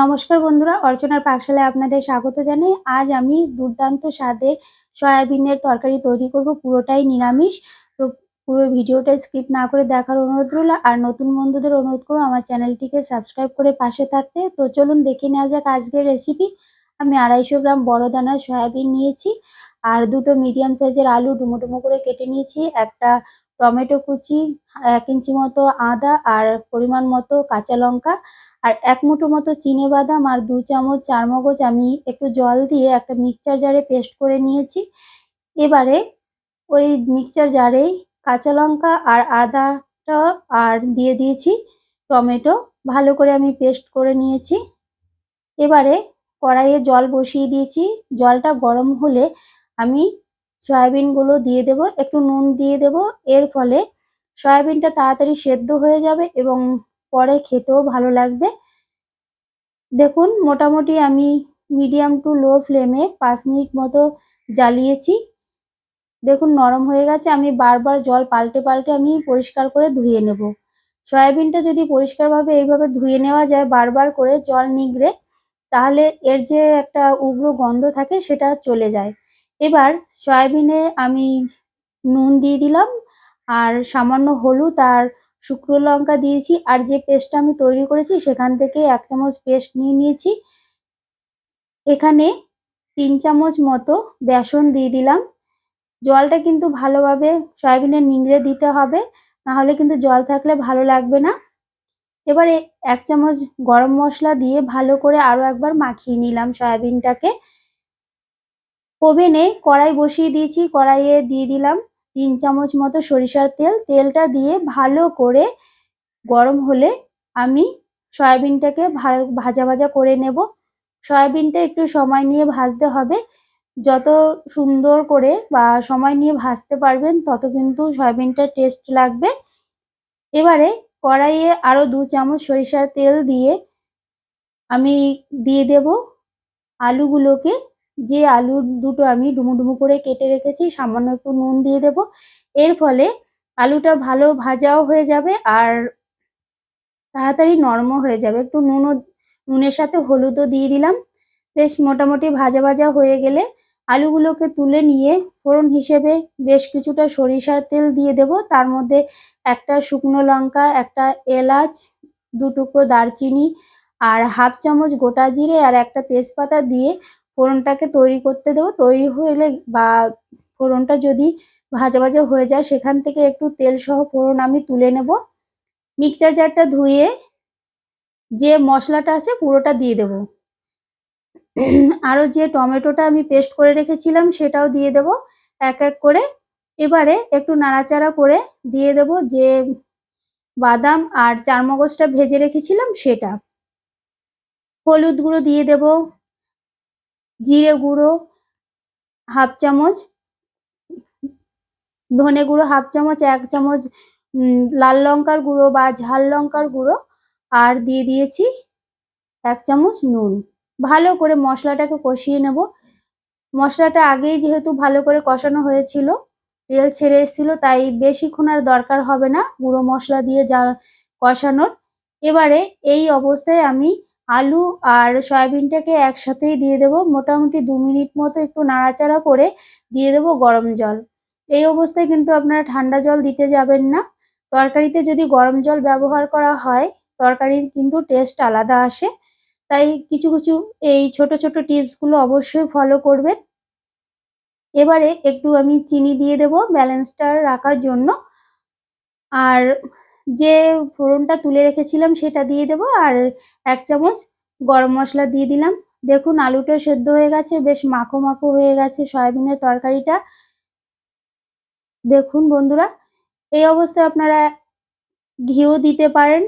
নমস্কার বন্ধুরা, অর্চনার পাকশালায় আপনাদের স্বাগত জানাই। আজ আমি দুর্দান্ত স্বাদের সয়াবিনের তরকারি তৈরি করব, পুরোটাই নিরামিষ। তো পুরো ভিডিওটা স্কিপ না করে দেখার অনুরোধ রইল, আর নতুন বন্ধুদের অনুরোধ করব আমার চ্যানেলটিকে সাবস্ক্রাইব করে পাশে থাকতে। তো চলুন দেখে নেওয়া যাক আজকের রেসিপি আমি আড়াইশো গ্রাম বড় দানার সয়াবিন নিয়েছি, আর দুটো মিডিয়াম সাইজের আলু ডুমো ডুমো করে কেটে নিয়েছি, একটা টমেটো কুচি, এক ইঞ্চি মতো আদা, আর পরিমাণ মতো কাঁচা লঙ্কা আর এক মুঠো মতো চিনে বাদাম আর দু চামচ চারমগজ আমি একটু জল দিয়ে একটা মিক্সচার জারে পেস্ট করে নিয়েছি। এবারে ওই মিক্সচার জারেই কাঁচা লঙ্কা আর আদাটা আর দিয়ে দিয়েছি টমেটো, ভালো করে আমি পেস্ট করে নিয়েছি। এবারে কড়াইয়ে জল বসিয়ে দিয়েছি। জলটা গরম হলে আমি সয়াবিনগুলো দিয়ে দেব, একটু নুন দিয়ে দেব। এর ফলে সয়াবিনটা তাড়াতাড়ি সেদ্ধ হয়ে যাবে এবং পরে খেতেও ভালো লাগবে। দেখুন, মোটামুটি আমি মিডিয়াম টু লো ফ্লেমে পাঁচ মিনিট মতো জ্বালিয়েছি। দেখুন, নরম হয়ে গেছে। আমি বারবার জল পাল্টে পাল্টে আমি পরিষ্কার করে ধুয়ে নেব। সয়াবিনটা যদি পরিষ্কারভাবে এইভাবে ধুয়ে নেওয়া যায় বারবার করে জল নিগড়ে তাহলে এর যে একটা উগ্র গন্ধ থাকে সেটা চলে যায়। এবার সয়াবিনে আমি নুন দিয়ে দিলাম, আর সামান্য হলুদ আর শুকনো লঙ্কা দিয়েছি আর যে পেস্টটা আমি তৈরি করেছি সেখান থেকে এক চামচ পেস্ট নিয়ে নিয়েছি। এখানে তিন চামচ মতো বেসন দিয়ে দিলাম। জলটা কিন্তু ভালোভাবে সয়াবিনে নিংড়ে দিতে হবে, নাহলে কিন্তু জল থাকলে ভালো লাগবে না। এবারে এক চামচ গরম মশলা দিয়ে ভালো করে আরও একবার মাখিয়ে নিলাম সয়াবিনটাকে। ওভেনে কড়াই বসিয়ে দিয়েছি, কড়াইয়ে দিয়ে দিলাম। তিন চামচ মতো সরিষার তেল, তেলটা দিয়ে ভালো করে গরম হলে আমি সয়াবিনটাকে ভাজা ভাজা করে নেব। সয়াবিনটা একটু সময় নিয়ে ভাজতে হবে। যত সুন্দর করে বা সময় নিয়ে ভাজতে পারবেন, তত কিন্তু সয়াবিনটা টেস্ট লাগবে। এবারে কড়াইয়ে আরও দু চামচ সরিষার তেল দিয়ে আমি দিয়ে দেব আলুগুলোকে। যে আলু দুটো আমি ডুমো ডুমো করে কেটে রেখেছি, সামান্য একটু নুন দিয়ে দেব। এর ফলে আলুটা ভালো ভাজাও হয়ে যাবে আর তাড়াতাড়ি নরমও হয়ে যাবে। একটু নুনও, নুনের সাথে হলুদও দিয়ে দিলাম। বেশ মোটামুটি ভাজা ভাজা হয়ে গেলে আলুগুলোকে তুলে নিয়ে ফোড়ন হিসেবে বেশ কিছুটা সরিষার তেল দিয়ে দেব। তার মধ্যে একটা শুকনো লঙ্কা, একটা এলাচ দু টুকরো দারচিনি আর হাফ চামচ গোটা জিরে আর একটা তেজপাতা দিয়ে ফোড়নটাকে তৈরি করতে দেবো। তৈরি হলে বা ফোড়নটা যদি ভাজা ভাজা হয়ে যায়, সেখান থেকে একটু তেল সহ ফোড়ন আমি তুলে নেব। মিক্সচার জারটা ধুয়ে যে মশলাটা আছে পুরোটা দিয়ে দেব। আরও যে টমেটোটা আমি পেস্ট করে রেখেছিলাম, সেটাও দিয়ে দেব এক এক করে। এবারে একটু নাড়াচাড়া করে দিয়ে দেব যে বাদাম আর চারমগজটা ভেজে রেখেছিলাম, সেটা। হলুদ গুঁড়ো দিয়ে দেব। জিরে গুঁড়ো হাফ চামচ, ধনে গুঁড়ো হাফ চামচ, এক চামচ লাল লঙ্কার গুঁড়ো বা ঝাল লঙ্কার গুঁড়ো, আর দিয়ে দিয়েছি এক চামচ নুন। ভালো করে মশলাটাকে কষিয়ে নেব। মশলাটা আগেই যেহেতু ভালো করে কষানো হয়েছিল, তেল ছেড়ে এসেছিল, তাই বেশিক্ষণ আর দরকার হবে না গুঁড়ো মশলা দিয়ে যা কষানোর। এবারে এই অবস্থায় আমি আলু আর সয়াবিনটাকে একসাথেই দিয়ে দেব। মোটামুটি দু মিনিট মতো একটু নাড়াচাড়া করে দিয়ে দেব গরম জল। এই অবস্থায় কিন্তু আপনারা ঠান্ডা জল দিতে যাবেন না। তরকারিতে যদি গরম জল ব্যবহার করা হয়, তরকারির কিন্তু টেস্ট আলাদা আসে। তাই কিছু কিছু এই ছোট ছোট টিপসগুলো অবশ্যই ফলো করবেন। এবারে একটু আমি চিনি দিয়ে দেব ব্যালেন্সটা রাখার জন্য। আর যে ফোড়নটা তুলে রেখেছিলাম সেটা দিয়ে দেব আর এক চামচ গরম মশলা দিয়ে দিলাম। দেখুন আলুটা সেদ্ধ হয়ে গেছে, বেশ মাখো মাখো হয়ে গেছে সয়াবিনের তরকারিটা। দেখুন বন্ধুরা, এই অবস্থায় আপনারা ঘিও দিতে পারেন,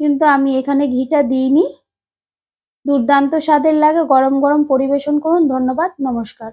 কিন্তু আমি এখানে ঘিটা দিইনি। দুর্দান্ত স্বাদের লাগে, গরম গরম পরিবেশন করুন। ধন্যবাদ, নমস্কার।